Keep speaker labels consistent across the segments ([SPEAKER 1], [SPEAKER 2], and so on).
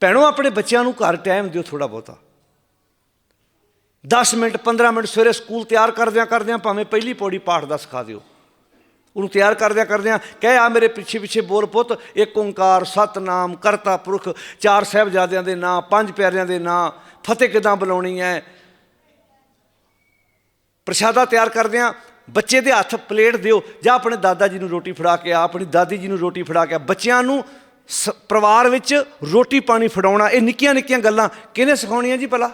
[SPEAKER 1] ਭੈਣੋ, ਆਪਣੇ ਬੱਚਿਆਂ ਨੂੰ ਘਰ ਟਾਈਮ ਦਿਓ ਥੋੜਾ ਬਹੁਤਾ। 10 ਮਿੰਟ 15 ਮਿੰਟ ਸਵੇਰੇ ਸਕੂਲ ਤਿਆਰ ਕਰਦਿਆਂ ਕਰਦਿਆਂ ਭਾਵੇਂ ਪਹਿਲੀ ਪੌੜੀ ਪਾਠ ਦਾ ਸਿਖਾ ਦਿਓ। ਉਹਨੂੰ ਤਿਆਰ ਕਰਦਿਆਂ ਕਰਦਿਆਂ ਕਹਿ, ਆ ਮੇਰੇ ਪਿੱਛੇ ਪਿੱਛੇ ਬੋਲ ਪੁੱਤ, ਇੱਕ ਓੰਕਾਰ, ਸਤਨਾਮ, ਕਰਤਾ ਪੁਰਖ, ਚਾਰ ਸਾਹਿਬਜ਼ਾਦਿਆਂ ਦੇ ਨਾਂ, ਪੰਜ ਪਿਆਰਿਆਂ ਦੇ ਨਾਂ, ਫਤਿਹ ਕਿਦਾਂ ਬੁਲਾਉਣੀ ਹੈ ਪ੍ਰਸ਼ਾਦਾ ਤਿਆਰ ਕਰਦਿਆਂ ਬੱਚੇ ਦੇ ਹੱਥ ਪਲੇਟ ਦਿਓ। ਜਾਂ ਆਪਣੇ ਦਾਦਾ ਜੀ ਨੂੰ ਰੋਟੀ ਫੜਾ ਕੇ ਆ, ਆਪਣੀ ਦਾਦੀ ਜੀ ਨੂੰ ਰੋਟੀ ਫੜਾ ਕੇ ਆ, ਬੱਚਿਆਂ ਨੂੰ ਪਰਿਵਾਰ ਵਿੱਚ ਰੋਟੀ ਪਾਣੀ ਫੜਾਉਣਾ, ਇਹ ਨਿੱਕੀਆਂ ਨਿੱਕੀਆਂ ਗੱਲਾਂ ਕਿਹਨੇ ਸਿਖਾਉਣੀਆਂ ਜੀ ਭਲਾ?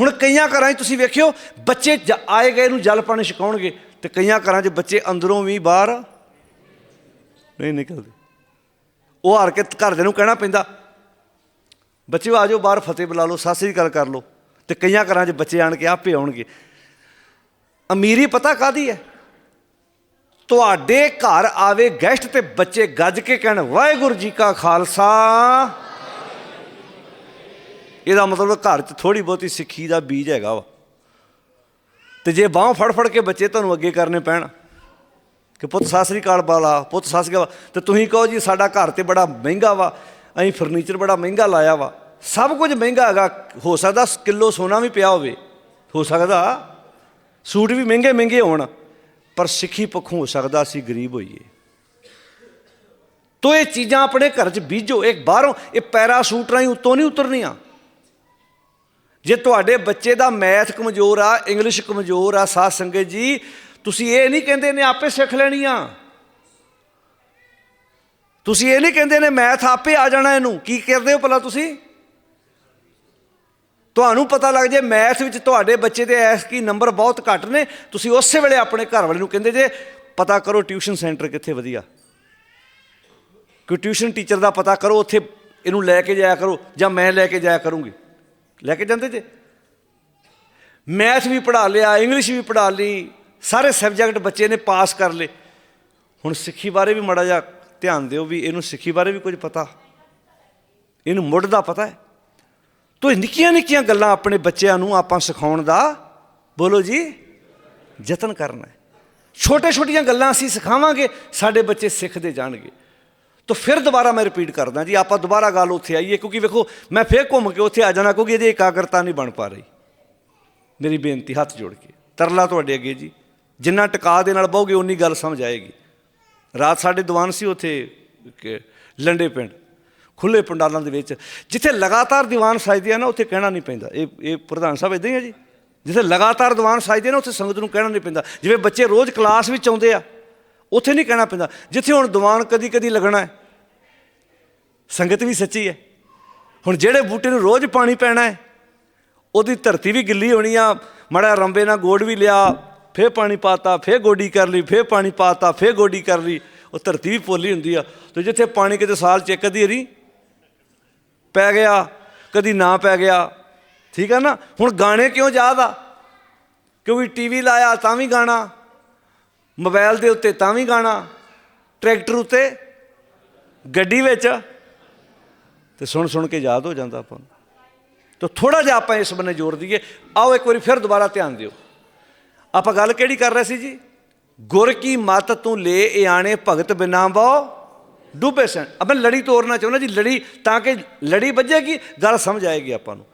[SPEAKER 1] ਹੁਣ ਕਈਆਂ ਘਰਾਂ 'ਚ ਤੁਸੀਂ ਵੇਖਿਓ, ਬੱਚੇ ਜ- ਆਏ ਗਏ ਨੂੰ ਜਲ ਪਾਣੀ ਛਕਾਉਣਗੇ ਤੇ ਕਈਆਂ ਘਰਾਂ 'ਚ ਬੱਚੇ ਅੰਦਰੋਂ ਵੀ ਬਾਹਰ ਨਹੀਂ ਨਿਕਲਦੇ। ਉਹ ਹਾਰ ਕੇ ਘਰਦਿਆਂ ਨੂੰ ਕਹਿਣਾ ਪੈਂਦਾ, ਬੱਚਿਓ ਆ ਜਾਓ, ਬਾਹਰ ਫਤਿਹ ਬੁਲਾ ਲਓ, ਸਤਿ ਸ੍ਰੀ ਅਕਾਲ ਕਰ ਲਓ। ਤੇ ਕਈਆਂ ਘਰਾਂ 'ਚ ਬੱਚੇ ਆਣ ਕੇ ਆਪੇ ਆਉਣਗੇ। ਅਮੀਰੀ ਪਤਾ ਕਾਦੀ ਹੈ? ਤੁਹਾਡੇ ਘਰ ਆਵੇ ਗੈਸਟ ਤੇ ਬੱਚੇ ਗੱਜ ਕੇ ਕਹਿਣ, ਵਾਹਿਗੁਰੂ ਜੀ ਕਾ ਖਾਲਸਾ। ਇਹਦਾ ਮਤਲਬ ਘਰ 'ਚ ਥੋੜੀ ਬਹੁਤੀ ਸਿੱਖੀ ਦਾ ਬੀਜ ਹੈਗਾ ਵਾ। ਤੇ ਜੇ ਬਾਹ ਫੜ ਫੜ ਕੇ ਬੱਚੇ ਤੁਹਾਨੂੰ ਅੱਗੇ ਕਰਨੇ ਪੈਣ, ਕਿ ਪੁੱਤ ਸਤਿ ਸ੍ਰੀ ਅਕਾਲ ਬਾਲਾ, ਪੁੱਤ ਸਤਿ ਸ੍ਰੀ ਅਕਾਲ ਤੇ ਤੁਸੀਂ ਕਹੋ ਜੀ ਸਾਡਾ ਘਰ ਤੇ ਬੜਾ ਮਹਿੰਗਾ ਵਾ, ਅਸੀਂ ਫਰਨੀਚਰ ਬੜਾ ਮਹਿੰਗਾ ਲਾਇਆ ਵਾ। ਸਭ ਕੁਝ ਮਹਿੰਗਾ ਹੈਗਾ, ਹੋ ਸਕਦਾ ਕਿਲੋ ਸੋਨਾ ਵੀ ਪਿਆ ਹੋਵੇ, ਹੋ ਸਕਦਾ ਸੂਟ ਵੀ ਮਹਿੰਗੇ ਮਹਿੰਗੇ ਹੋਣ। ਪਰ ਸਿੱਖੀ ਪੱਖੋਂ ਹੋ ਸਕਦਾ ਅਸੀਂ ਗਰੀਬ ਹੋਈਏ। ਤੋ ਇਹ ਚੀਜ਼ਾਂ ਆਪਣੇ ਘਰ 'ਚ ਬੀਜੋ, ਇੱਕ ਬਾਹਰੋਂ ਇਹ ਪੈਰਾਸੂਟ ਰਾਹੀਂ ਉੱਤੋਂ ਨਹੀਂ ਉਤਰਨੀਆਂ। ਜੇ ਤੁਹਾਡੇ ਬੱਚੇ ਦਾ ਮੈਥ ਕਮਜ਼ੋਰ ਆ, ਇੰਗਲਿਸ਼ ਕਮਜ਼ੋਰ ਆ, ਸਾਧ ਸੰਗਤ ਜੀ, ਤੁਸੀਂ ਇਹ ਨਹੀਂ ਕਹਿੰਦੇ ਨੇ ਆਪੇ ਸਿੱਖ ਲੈਣੀਆਂ। ਤੁਸੀਂ ਇਹ ਨਹੀਂ ਕਹਿੰਦੇ ਨੇ ਮੈਥ ਆਪੇ ਆ ਜਾਣਾ ਇਹਨੂੰ। ਕੀ ਕਰਦੇ ਹੋ ਭਲਾ ਤੁਸੀਂ? ਤੁਹਾਨੂੰ ਪਤਾ ਲੱਗ ਜੇ ਮੈਥ ਵਿੱਚ ਤੁਹਾਡੇ ਬੱਚੇ ਦੇ ਐਸ ਕੀ ਨੰਬਰ ਬਹੁਤ ਘੱਟ ਨੇ, ਤੁਸੀਂ ਉਸੇ ਵੇਲੇ ਆਪਣੇ ਘਰ ਵਾਲੇ ਨੂੰ ਕਹਿੰਦੇ ਜੇ, ਪਤਾ ਕਰੋ ਟਿਊਸ਼ਨ ਸੈਂਟਰ ਕਿੱਥੇ ਵਧੀਆ। ਕਿ ਟਿਊਸ਼ਨ ਟੀਚਰ ਦਾ ਪਤਾ ਕਰੋ, ਉੱਥੇ ਇਹਨੂੰ ਲੈ ਕੇ ਜਾਇਆ ਕਰੋ, ਜਾਂ ਮੈਂ ਲੈ ਕੇ ਜਾਇਆ ਕਰੂੰਗੀ। ਲੈ ਕੇ ਜਾਂਦੇ ਜੇ। ਮੈਥ ਵੀ ਪੜ੍ਹਾ ਲਿਆ, ਇੰਗਲਿਸ਼ ਵੀ ਪੜ੍ਹਾ ਲਈ, ਸਾਰੇ ਸਬਜੈਕਟ ਬੱਚੇ ਨੇ ਪਾਸ ਕਰ ਲਏ। ਹੁਣ ਸਿੱਖੀ ਬਾਰੇ ਵੀ ਮੜਾ ਜਾ ਧਿਆਨ ਦਿਓ ਵੀ ਇਹਨੂੰ ਸਿੱਖੀ ਬਾਰੇ ਵੀ ਕੁਝ ਪਤਾ। ਇਹਨੂੰ ਮੁੱਢ ਦਾ ਪਤਾ ਹੈ। ਤੋ ਨਿੱਕੀਆਂ ਨਿੱਕੀਆਂ ਗੱਲਾਂ ਆਪਣੇ ਬੱਚਿਆਂ ਨੂੰ ਆਪਾਂ ਸਿਖਾਉਣ ਦਾ ਬੋਲੋ ਜੀ, ਯਤਨ ਕਰਨਾ ਹੈ। ਛੋਟੇ ਛੋਟੀਆਂ ਗੱਲਾਂ ਅਸੀਂ ਸਿਖਾਵਾਂਗੇ, ਸਾਡੇ ਬੱਚੇ ਸਿੱਖਦੇ ਜਾਣਗੇ। ਤੋ ਫਿਰ ਦੁਬਾਰਾ ਮੈਂ ਰਿਪੀਟ ਕਰਦਾ ਜੀ, ਆਪਾਂ ਦੁਬਾਰਾ ਗੱਲ ਉੱਥੇ ਆਈਏ, ਕਿਉਂਕਿ ਵੇਖੋ, ਮੈਂ ਫੇਰ ਘੁੰਮ ਕੇ ਉੱਥੇ ਆ ਜਾਣਾ, ਕਿਉਂਕਿ ਇਹਦੀ ਇਕਾਗਰਤਾ ਨਹੀਂ ਬਣ ਪਾ ਰਹੀ। ਮੇਰੀ ਬੇਨਤੀ, ਹੱਥ ਜੋੜ ਕੇ। ਤਰਲਾ ਤੁਹਾਡੇ ਅੱਗੇ ਜੀ, ਜਿੰਨਾ ਟਿਕਾ ਦੇ ਨਾਲ ਬਹੋਗੇ ਉਨੀ ਗੱਲ ਸਮਝ ਆਏਗੀ। ਰਾਤ ਸਾਡੇ ਦੀਵਾਨ ਸੀ ਉੱਥੇ ਲੰਡੇ ਪਿੰਡ। ਖੁੱਲੇ ਪੰਡਾਲਾਂ ਦੇ ਵਿੱਚ, ਜਿੱਥੇ ਲਗਾਤਾਰ ਦੀਵਾਨ ਸਜਦੇ ਆ ਨਾ, ਉੱਥੇ ਕਹਿਣਾ ਨਹੀਂ ਪੈਂਦਾ। ਇਹ ਇਹ ਪ੍ਰਧਾਨ ਸਾਹਿਬ ਇਦਾਂ ਹੀ ਆ ਜੀ। ਜਿੱਥੇ ਲਗਾਤਾਰ ਦੀਵਾਨ ਸਜਦੇ ਨੇ, ਉੱਥੇ ਸੰਗਤ ਨੂੰ ਕਹਿਣਾ ਨਹੀਂ ਪੈਂਦਾ। ਜਿਵੇਂ ਬੱਚੇ ਰੋਜ਼ ਕਲਾਸ ਵਿੱਚ ਆਉਂਦੇ ਆ, ਉੱਥੇ ਨਹੀਂ ਕਹਿਣਾ ਪੈਂਦਾ। ਜਿੱਥੇ ਹੁਣ ਦੀਵਾਨ ਕਦੀ ਕਦੀ ਲੱਗਣਾ ਹੈ, ਸੰਗਤ ਵੀ ਸੱਚੀ ਹੈ। ਹੁਣ ਜਿਹੜੇ ਬੂਟੇ ਨੂੰ ਰੋਜ਼ ਪਾਣੀ ਪੈਣਾ ਹੈ, ਉਹਦੀ ਧਰਤੀ ਵੀ ਗਿੱਲੀ ਹੋਣੀ ਆ, ਮੜਾ ਰੰਬੇ ਨਾਲ ਗੋੜ ਵੀ ਲਿਆ, ਫੇਰ ਪਾਣੀ ਪਾਤਾ, ਫੇਰ ਗੋਡੀ ਕਰ ਲਈ, ਫੇਰ ਪਾਣੀ ਪਾਤਾ, ਫੇਰ ਗੋਡੀ ਕਰ ਲਈ, ਉਹ ਧਰਤੀ ਵੀ ਪੋਲੀ ਹੁੰਦੀ ਆ। ਤੇ ਜਿੱਥੇ ਪਾਣੀ ਕਿਤੇ ਸਾਲ ਚ ਇੱਕ ਅੱਧੀ ਵਾਰੀ ਪੈ ਗਿਆ, ਕਦੀ ਨਾ ਪੈ ਗਿਆ। ਠੀਕ ਆ ਨਾ? ਹੁਣ ਗਾਣੇ ਕਿਉਂ ਯਾਦ ਆ? ਕਿਉਂਕਿ ਟੀਵੀ ਲਾਇਆ ਤਾਂ ਵੀ ਗਾਣਾ, ਮੋਬਾਈਲ ਦੇ ਉੱਤੇ ਤਾਂ ਵੀ ਗਾਣਾ, ਟਰੈਕਟਰ ਉੱਤੇ, ਗੱਡੀ ਵਿੱਚ। ਤੇ ਸੁਣ ਸੁਣ ਕੇ ਯਾਦ ਹੋ ਜਾਂਦਾ ਆਪਾਂ ਨੂੰ। ਤਾਂ ਥੋੜਾ ਜਿਹਾ ਆਪਾਂ ਇਸ ਬੰਨੇ ਜੋੜ ਦਈਏ। ਆਓ ਇੱਕ ਵਾਰੀ ਫਿਰ ਦੁਬਾਰਾ ਧਿਆਨ ਦਿਓ। ਆਪਾਂ ਗੱਲ ਕਿਹੜੀ ਕਰ ਰਹੇ ਸੀ ਜੀ? ਗੁਰ ਕੀ ਮਤ ਤੂੰ ਲੈ ਇਆਣੇ ਭਗਤ ਬਿਨਾਂ ਬਹੁ ਡੁੱਬੇ ਸਨ। ਅਬ ਮੈਂ ਲੜੀ ਤੋੜਨਾ ਚਾਹੁੰਦਾ ਜੀ, ਲੜੀ ਤਾਂ ਕਿ ਲੜੀ ਵੱਜੇਗੀ, ਗੱਲ ਸਮਝ ਆਏਗੀ ਆਪਾਂ ਨੂੰ।